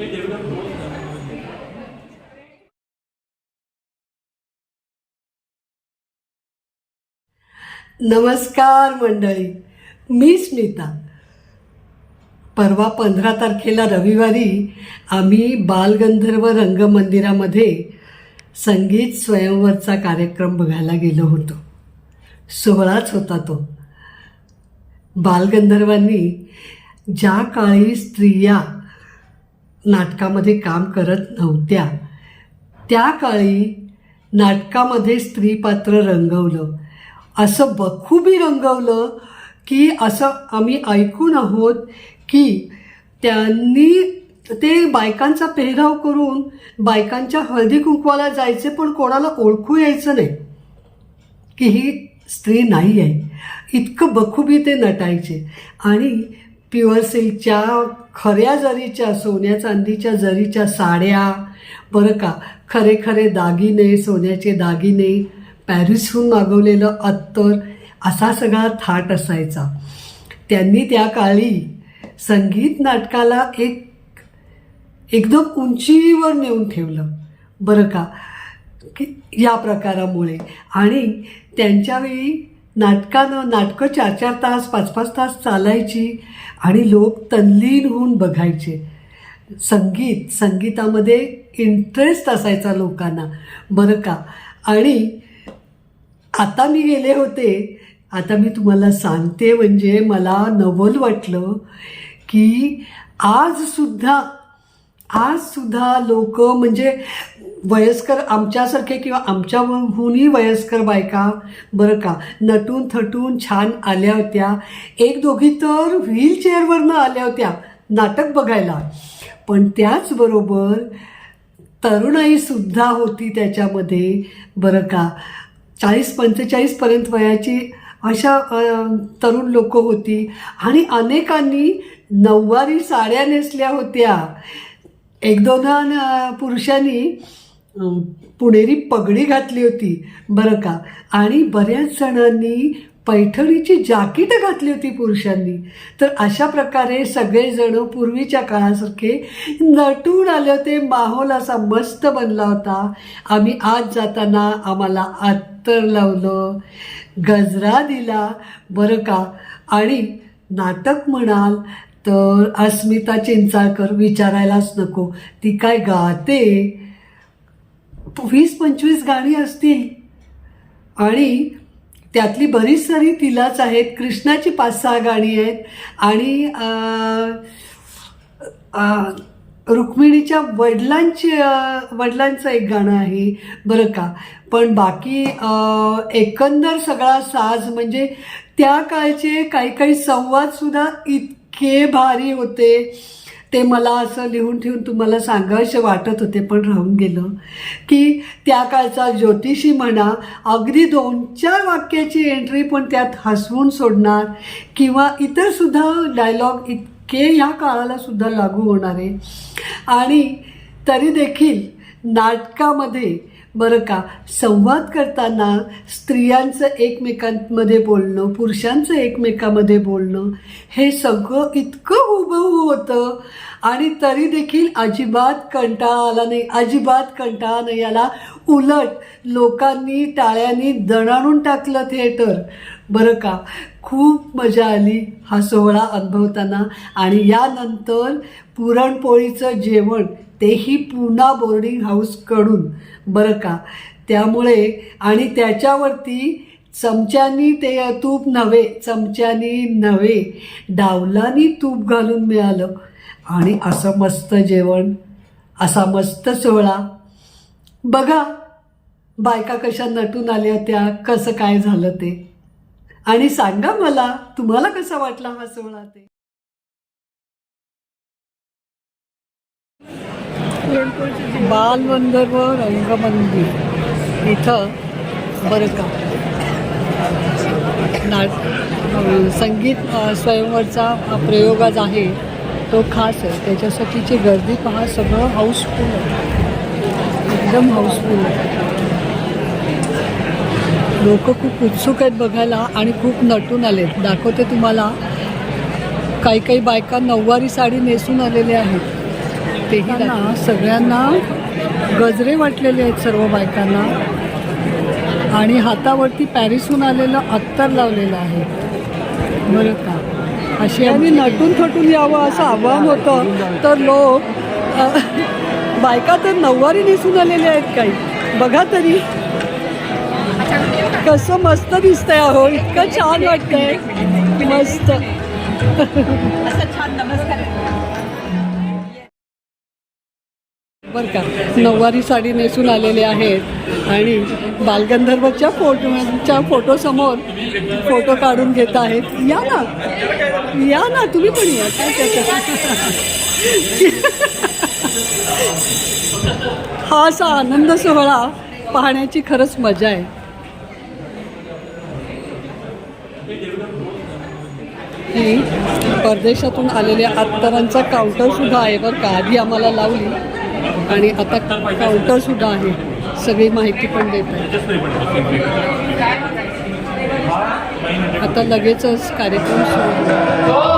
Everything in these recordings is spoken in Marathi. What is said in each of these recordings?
नमस्कार मंडळी मी स्मिता. परवा पंधरा तारखेला रविवारी आम्ही बालगंधर्व रंगमंदिरामध्ये संगीत स्वयंवरचा कार्यक्रम बघायला गेलो होतो. सोहळाच होता तो. बालगंधर्वांनी ज्या काळी स्त्रिया नाटकामध्ये काम करत नव्हत्या. त्या काळी नाटकामध्ये स्त्री पात्र रंगवलं. असं बखूबी रंगवलं की असं आम्ही ऐकून आहोत की त्यांनी ते बायकांचा पेहराव करून बायकांच्या हळदी कुंकवाला जायचे पण कोणाला ओळखू यायचं नाही. की ही स्त्री नाही आहे इतकं बखुबी ते नटायचे. आणि प्युअर सिल्कच्या खऱ्या जरीच्या सोन्या चांदीच्या जरीच्या साड्या. बरं का? खरे खरे दागिने सोन्याचे दागिने. पॅरिसहून मागवलेलं अत्तर असा सगळा थाट असायचा. त्यांनी त्या काळी संगीत नाटकाला एक एकदम उंचीवर नेऊन ठेवलं. बरं का? की या प्रकारामुळे. आणि त्यांच्यावेळी नाटकानं नाटकं चार चार तास पाच पाच तास चालायची आणि लोक तल्लीन होऊन बघायचे. संगीत संगीतामध्ये इंटरेस्ट असायचा लोकांना. बरं का? आणि आता मी गेले होते. आता मी तुम्हाला सांगते म्हणजे मला नवल वाटलं की आजसुद्धा आजसुद्धा लोक म्हणजे वयस्कर आमच्यासारखे किंवा आमच्याहूनही वयस्कर बायका बरं का नटून थटून छान आल्या होत्या. एक दोघी तर व्हीलचेअरवरनं आल्या होत्या नाटक बघायला. पण त्याचबरोबर तरुणाईसुद्धा होती त्याच्यामध्ये बरं का. चाळीस पंचेचाळीसपर्यंत वयाची अशा तरुण लोक होती. आणि अनेकांनी नऊवारी साड्या नेसल्या होत्या. एक दोन पुरुषांनी पुणेरी पगडी घातली होती बरं का? आणि बऱ्याच जणांनी पैठणीची जाकीटं घातली होती पुरुषांनी. तर अशा प्रकारे सगळेजण पूर्वीच्या काळासारखे नटून आले होते माहोल असा मस्त बनला होता. आम्ही आज जाताना आम्हाला अत्तर लावलं गजरा दिला बरं का? आणि नाटक म्हणाल तर अस्मिता चिंचाळकर विचारायलाच नको ती काय गाते? वीस पंचवीस गाणी असतील. आणि त्यातली बरीच सारी तिलाच आहेत कृष्णाची पाच सहा गाणी आहेत आणि रुक्मिणीच्या वडिलांची वडिलांचं एक गाणं आहे बरं का. पण बाकी एकंदर सगळा साज म्हणजे त्या काळचे काही काही संवादसुद्धा इतके भारी होते. ते मला असं लिहून ठेवून तुम्हाला सांगावंसे वाटत होते पण राहून गेलं. की त्या काळचा ज्योतिषी म्हणा अगदी दोन चार वाक्याची एंट्री पण त्यात हसवून सोडणार किंवा इतरसुद्धा डायलॉग इतके ह्या काळालासुद्धा लागू होणार. आहे आणि तरी देखील नाटकामध्ये बरं का? संवाद करताना स्त्रियांचं एकमेकांमध्ये बोलणं पुरुषांचं एकमेकामध्ये बोलणं हे सगळं इतकं हुबहू होतं. आणि तरी देखील अजिबात कंटाळा आला नाही. अजिबात कंटाळा नाही. आला उलट लोकांनी टाळ्यांनी दणाणून टाकलं थिएटर बरं का? खूप मजा आली हा सोहळा अनुभवताना. आणि यानंतर पुरणपोळीचं जेवण तेही पुन्हा बोर्डिंग हाऊसकडून बरं का? त्यामुळे आणि त्याच्यावरती चमच्यानी ते तूप नव्हे चमच्यानी नव्हे डावलानी तूप घालून मिळालं. आणि असं मस्त जेवण असा मस्त सोहळा. बघा बायका कशा नटून आल्या होत्या कसं काय झालं ते. आणि सांगा मला तुम्हाला कसा वाटला हा सोहळा ते? बालगंधर्व रंगमंदिर. इथं बरं का. नाट संगीत स्वयंवरचा प्रयोग आज आहे. तो खास आहे. त्याच्यासाठीची गर्दी पहा सगळं हाऊसफुल आहे. एकदम हाऊसफुल आहे. लोक खूप उत्सुक आहेत बघायला आणि खूप नटून आलेत. दाखवते तुम्हाला. काही काही बायका नऊवारी साडी नेसून आलेल्या आहेत. तेही ना सगळ्यांना गजरे वाटलेले आहेत सर्व बायकांना. आणि हातावरती पॅरिसहून आलेलं अत्तर लावलेलं आहे. बरं का? अशी आणि नटून थटून यावं असं आव्हान होतं. तर लोक बायका तर नऊवारी नेसून आलेले आहेत काही. बघा तरी. कसं मस्त दिसतंय अहो इतकं छान वाटतंय. मस्त. बरं का नऊवारी साडी नेसून आलेले आहेत आणि बालगंधर्वच्या फोटोच्या फोटोसमोर फोटो काढून घेत आहेत. या ना या ना तुम्ही पण या. काय त्याच्यात हा असा आनंद सोहळा पाहण्याची खरंच मजा आहे. ही परदेशातून आलेल्या अत्तरांचा काउंटरसुद्धा आहे बरं का. आधी आम्हाला लावली आणि आता काउंटरसुद्धा आहे. सगळी माहिती पण देत आहे आता लगेचच कार्यक्रम सुरू.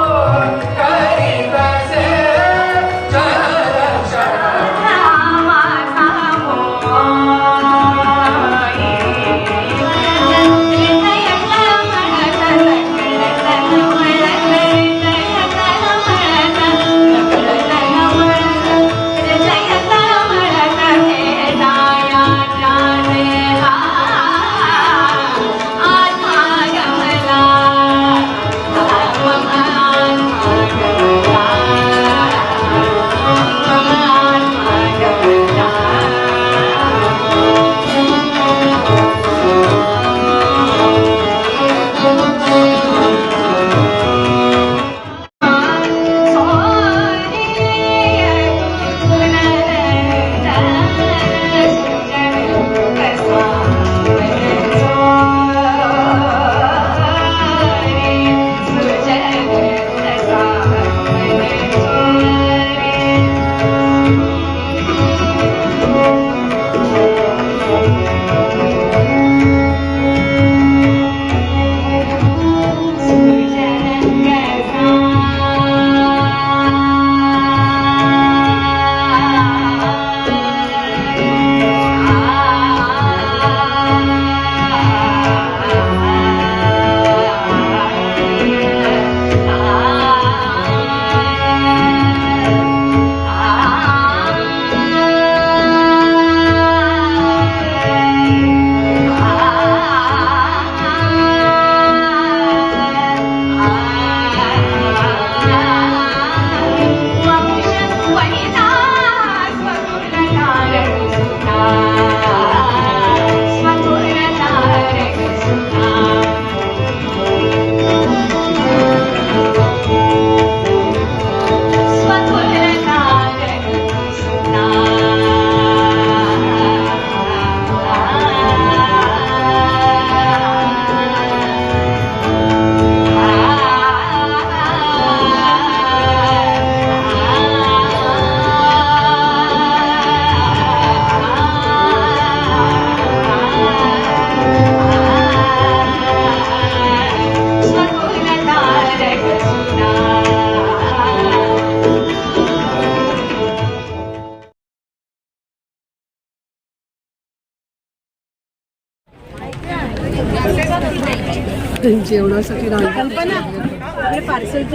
जेवणासाठी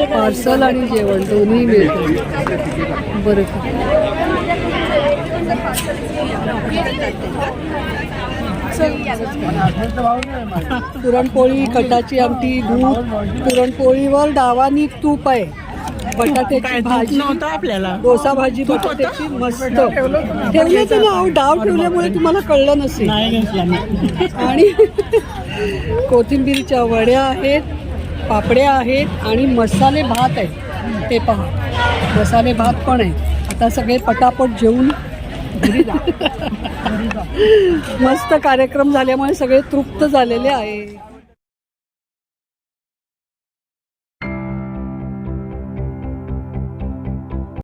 पार्सल आणि जेवण दोन्ही मिळतं. बरं. पुरणपोळी कटाची आमटी दूध. पुरणपोळीवर डावानी तूप आहे. बटाट्याची भाजी आपल्याला? डोसा भाजी बटाट्याची मस्त. ना अहो, डाव ठेवल्यामुळे तुम्हाला कळलं नसेल. आणि कोथिंबीरच्या वड्या आहेत पापड्या आहेत आणि मसाले भात आहे ते पहा. मसाले भात पण आहे आता सगळे पटापट जेवून मस्त कार्यक्रम झाल्यामुळे सगळे तृप्त झालेले आहे.